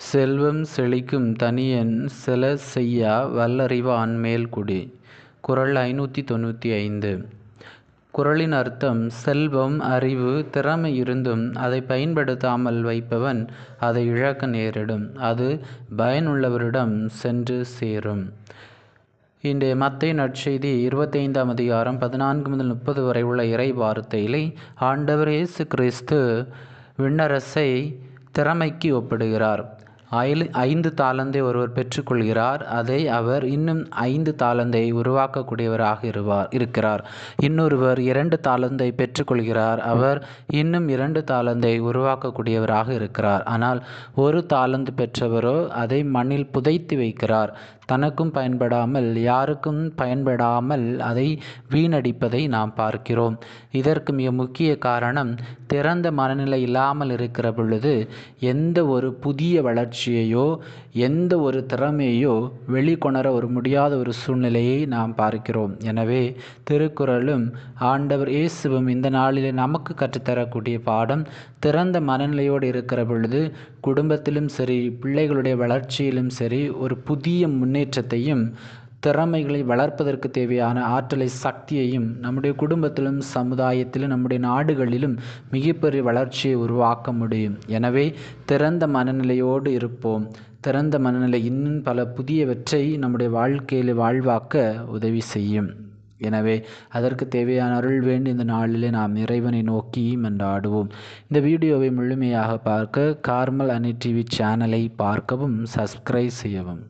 செல்வம் செழிக்கும் தனியன் செல செய்யா வல்லறிவான் மேல்குடி. குறள் ஐநூற்றி தொண்ணூற்றி ஐந்து குறளின் அர்த்தம் செல்வம் அறிவு திறமை இருந்தும் அதை பயன்படுத்தாமல் வைப்பவன் அதை இழக்க நேரிடும். அது பயனுள்ளவரிடம் சென்று சேரும். இன்றைய மத்தை நற்செய்தி இருபத்தைந்தாம் அதிகாரம் பதினான்கு முதல் முப்பது வரை உள்ள இறை வார்த்தையிலே ஆண்டவர் இயேசு கிறிஸ்து விண்ணரசை திறமைக்கு ஒப்பிடுகிறார். ஐல் ஐந்து தாளந்தை ஒருவர் பெற்றுக்கொள்கிறார். அதை அவர் இன்னும் ஐந்து தாளந்தை உருவாக்கக்கூடியவராக இருவார் இருக்கிறார். இன்னொருவர் இரண்டு தாளந்தை பெற்றுக்கொள்கிறார். அவர் இன்னும் இரண்டு தாளந்தை உருவாக்கக்கூடியவராக இருக்கிறார். ஆனால் ஒரு தாளந்து பெற்றவரோ அதை மண்ணில் புதைத்து வைக்கிறார். தனக்கும் பயன்படாமல் யாருக்கும் பயன்படாமல் அதை வீணடிப்பதை நாம் பார்க்கிறோம். இதற்கு மிக முக்கிய காரணம் திறந்த மனநிலை இல்லாமல் இருக்கிற பொழுது எந்த ஒரு புதிய வளர்ச்சியையோ எந்த ஒரு திறமையோ வெளிக்கொணர ஒரு முடியாத ஒரு சூழ்நிலையை நாம் பார்க்கிறோம். எனவே திருக்குறளும் ஆண்டவர் இயேசுவும் இந்த நாளிலே நமக்கு கற்றுத்தரக்கூடிய பாடம் திறந்த மனநிலையோடு இருக்கிற பொழுது குடும்பத்திலும் சரி பிள்ளைகளுடைய வளர்ச்சியிலும் சரி ஒரு புதிய முன்னேற்றத்தையும் திறமைகளை வளர்ப்பதற்கு தேவையான ஆற்றலை சக்தியையும் நம்முடைய குடும்பத்திலும் சமுதாயத்திலும் நம்முடைய நாடுகளிலும் மிகப்பெரிய வளர்ச்சியை உருவாக்க முடியும். எனவே திறந்த மனநிலையோடு இருப்போம். திறந்த மனநிலை இன்னும் பல புதியவற்றை நம்முடைய வாழ்க்கையில் வாழ்வாக்க உதவி செய்யும். எனவே அதற்கு தேவையான அருள் வேண்டி இந்த நாளிலே நாம் இறைவனை நோக்கி மன்றாடுவோம் இந்த வீடியோவை முழுமையாக பார்க்க கார்மல் அணி டிவி சேனலை பார்க்கவும் சப்ஸ்கிரைப் செய்யவும்.